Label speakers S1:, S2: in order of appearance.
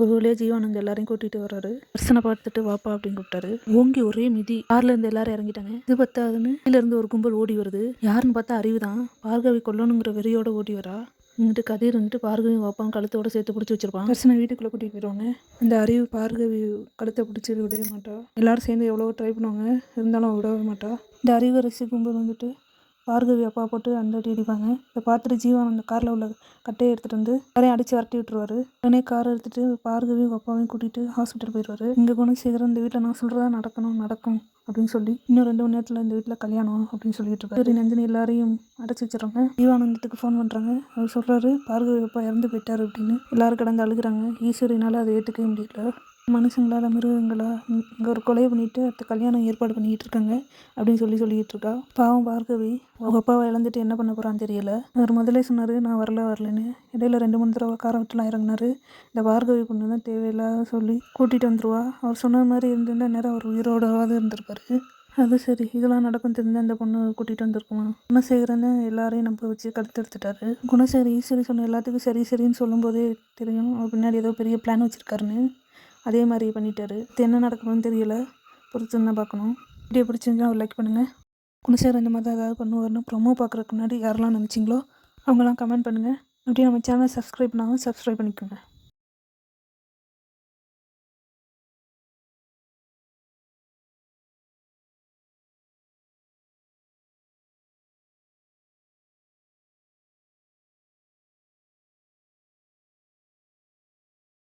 S1: ஒரு வழியாக ஜீவானந்த் எல்லாரையும் கூட்டிகிட்டு வர்றாரு. தரிசனை பார்த்துட்டு வாப்பா அப்படின்னு கூப்பிட்டாரு. ஓங்கி ஒரே மிதி. கார்ல இருந்து எல்லாரும் இறங்கிட்டாங்க. இது பத்தாதுன்னு இருந்து ஒரு கும்பல் ஓடி வருது. யாருன்னு பார்த்தா அறிவு தான் பார்கவி கொல்லணுங்கிற வெறியோட ஓடி வரா. இங்கிட்டு கதிர் இருந்துட்டு பார்கவி வாப்பான் கழுத்தோட சேர்த்து பிடிச்சி வச்சிருப்பான். தரிசனை வீட்டுக்குள்ளே கூட்டிகிட்டு போயிடுவாங்க. அந்த அறிவு பார்கவி கழுத்தை பிடிச்சி விடவே மாட்டா. எல்லாரும் சேர்ந்து எவ்வளவோ ட்ரை பண்ணுவாங்க. இருந்தாலும் விடவே மாட்டா. இந்த அறிவு ரசி கும்பல் வந்துட்டு பார்கவி அப்பா போட்டு அந்த அடி அடிப்பாங்க. இதை பார்த்துட்டு ஜீவன் அந்த காரில் உள்ள கட்டையை எடுத்துகிட்டு வந்து எல்லாரையும் அடித்து விரட்டி விட்டுருவாரு. உடனே காரை எடுத்துகிட்டு பார்கவியும் அப்பாவையும் கூட்டிகிட்டு ஹாஸ்பிட்டல் போயிடுவாரு. இங்கே குணசேகரன் இந்த வீட்டில் நான் சொல்கிறதா நடக்கணும் நடக்கும் அப்படின்னு சொல்லி இன்னும் ரெண்டு மணி நேரத்தில் இந்த வீட்டில் கல்யாணம் அப்படின்னு சொல்லிட்டு இருக்காரு சரி நந்தினி எல்லாரையும் அடைச்சி வச்சிடறாங்க. ஜீவானந்தத்துக்கு ஃபோன் பண்ணுறாங்க அவர் சொல்கிறாரு பார்கவி அப்பா இறந்து போயிட்டார் அப்படின்னு. எல்லாரும் கிடந்து அழுகுறாங்க. ஈஸ்வரினால் அதை ஏற்றுக்கவே முடியல. மனுஷங்களால் மிருகங்களா இங்கே ஒரு கொலை பண்ணிட்டு அடுத்த கல்யாணம் ஏற்பாடு பண்ணிக்கிட்டு இருக்காங்க அப்படின்னு சொல்லி சொல்லிட்டு இருக்கா. பாவம் பார்கவி அவங்க அப்பாவை இழந்துட்டு என்ன பண்ண போகிறான்னு தெரியல. அவர் முதலே சொன்னார் நான் வரல வரலன்னு. இடையில ரெண்டு மூணு தடவை காரை விட்டுலாம் இறங்குனாரு. இந்த பார்கவி பொண்ணு தான் தேவையில்லாத சொல்லி கூட்டிகிட்டு வந்துருவா. அவர் சொன்ன மாதிரி இருந்திருந்தால் நேரம் அவர் உயிரோடவாது இருந்திருப்பாரு. அது சரி இதெல்லாம் நடக்கும் தெரிஞ்சு அந்த பொண்ணு கூட்டிகிட்டு வந்திருக்குமா? குணசேகரன்னு எல்லாரையும் நம்ப வச்சு கடுத்தெடுத்துட்டாரு குணசேகர் ஈஸ்வரி சொன்ன எல்லாத்துக்கும் சரி சரின்னு சொல்லும்போதே தெரியும். அவர் பின்னாடி ஏதோ பெரிய பிளான் வச்சுருக்காருன்னு. அதே மாதிரி பண்ணிட்டாரு. இது என்ன நடக்கணும்னு தெரியல. பொறுத்து தான் பார்க்கணும். வீடியோ பிடிச்சிருந்தா ஒரு லைக் பண்ணுங்கள் குணசேகர் இந்த மாதிரி தான் ஏதாவது பண்ணுவார்னு ப்ரொமோ பார்க்குறதுக்கு முன்னாடி யாரெல்லாம் நினச்சிங்களோ அவங்களாம் கமெண்ட் பண்ணுங்கள் அப்படியே நம்ம சேனல் சப்ஸ்கிரைப் பண்ணாமல் சப்ஸ்கிரைப் பண்ணிக்கோங்க.